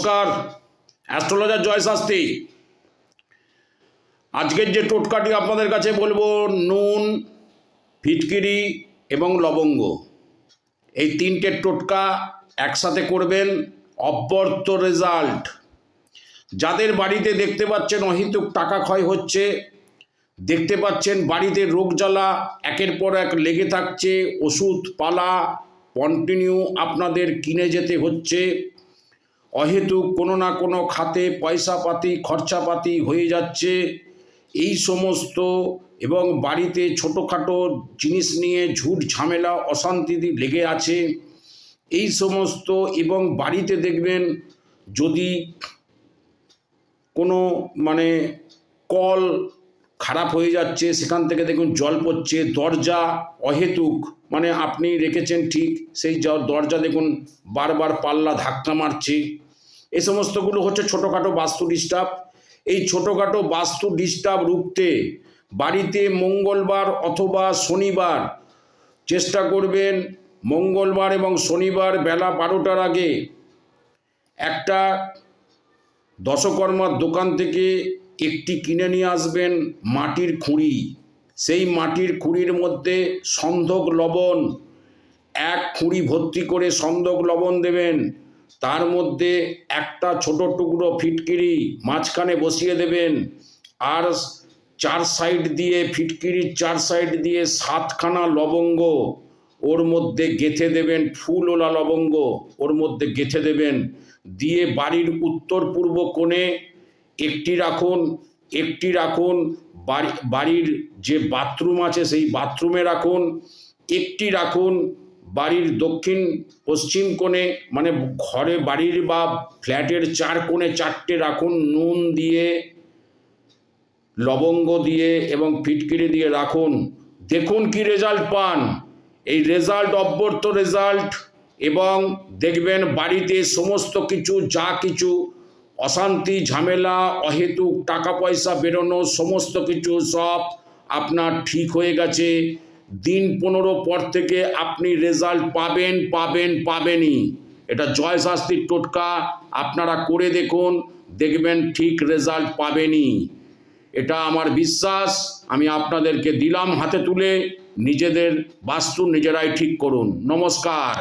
নমস্কার। অ্যাস্ট্রোলজার জয় শাস্ত্রী আজকের যে টোটকাটি আপনাদের কাছে বলব, নুন, ফিটকিরি এবং লবঙ্গ। এই তিনটে টোটকা একসাথে করবেন, অব্যর্থ রেজাল্ট। যাদের বাড়িতে দেখতে পাচ্ছেন অহিতুক টাকা ক্ষয় হচ্ছে, দেখতে পাচ্ছেন বাড়িতে রোগ জ্বালা, একের পর এক লেগে থাকছে, ওষুধ, পালা কন্টিনিউ আপনাদের কিনে যেতে হচ্ছে। অহেতুক কোনো না কোনো খাতে পয়সাপাতি, খরচাপাতি হয়ে যাচ্ছে। এই সমস্ত এবং বাড়িতে ছোটোখাটো জিনিস নিয়ে ঝুট ঝামেলা, অশান্তি লেগে আছে। এই সমস্ত এবং বাড়িতে দেখবেন যদি কোনো মানে কল খারাপ হয়ে যাচ্ছে, সেখান থেকে দেখুন জল পড়ছে, দরজা অহেতুক। মানে আপনি রেখেছেন ঠিক, সেই দরজা দেখুন বারবার পাল্লা ধাক্কা মারছে। এই সমস্তগুলো হচ্ছে ছোটোখাটো বাস্তু ডিস্টার্ব এই ছোটোখাটো বাস্তু ডিস্টার্ব রুখতে বাড়িতে মঙ্গলবার অথবা শনিবার চেষ্টা করবেন, মঙ্গলবার এবং শনিবার বেলা বারোটার আগে একটা দশকর্মার দোকান থেকে একটি কিনে নিয়ে আসবেন মাটির খুঁড়ি। সেই মাটির খুঁড়ির মধ্যে সন্ধক লবণ, এক খুঁড়ি ভর্তি করে সন্ধক লবণ দেবেন। তার মধ্যে একটা ছোট টুকরো ফিটকিরি মাঝখানে বসিয়ে দেবেন। আর চার সাইড দিয়ে, ফিটকিরির চার সাইড দিয়ে সাতখানা লবঙ্গ ওর মধ্যে গেথে দেবেন ফুলওলা লবঙ্গ ওর মধ্যে গেথে দেবেন। দিয়ে বাড়ির উত্তর পূর্ব কোণে একটি রাখুন একটি রাখুন, বাড়ি, বাড়ির যে বাথরুম আছে সেই বাথরুমে রাখুন, একটি রাখুন বাড়ির দক্ষিণ পশ্চিম কোণে মানে ঘরে বাড়ির বা ফ্ল্যাটের চার কোণে চারটে রাখুন, নুন দিয়ে, লবঙ্গ দিয়ে এবং ফিটকিরি দিয়ে রাখুন। দেখুন কি রেজাল্ট পান। এই রেজাল্ট, অব্যর্থ রেজাল্ট এবং দেখবেন বাড়িতে সমস্ত কিছু, যা কিছু অশান্তি, ঝামেলা, অহেতুক টাকা পয়সা বেরোনো, সমস্ত কিছু সব আপনার ঠিক হয়ে গেছে। দিন পনেরো পর থেকে আপনি রেজাল্ট পাবেন পাবেন, পাবেনই। এটা জয় শাস্তির টোটকা, আপনারা করে দেখুন, দেখবেন ঠিক রেজাল্ট পাবেনই। এটা আমার বিশ্বাস, আমি আপনাদেরকে দিলাম হাতে তুলে, নিজেদের বাস্তু নিজেরাই ঠিক করুন। নমস্কার।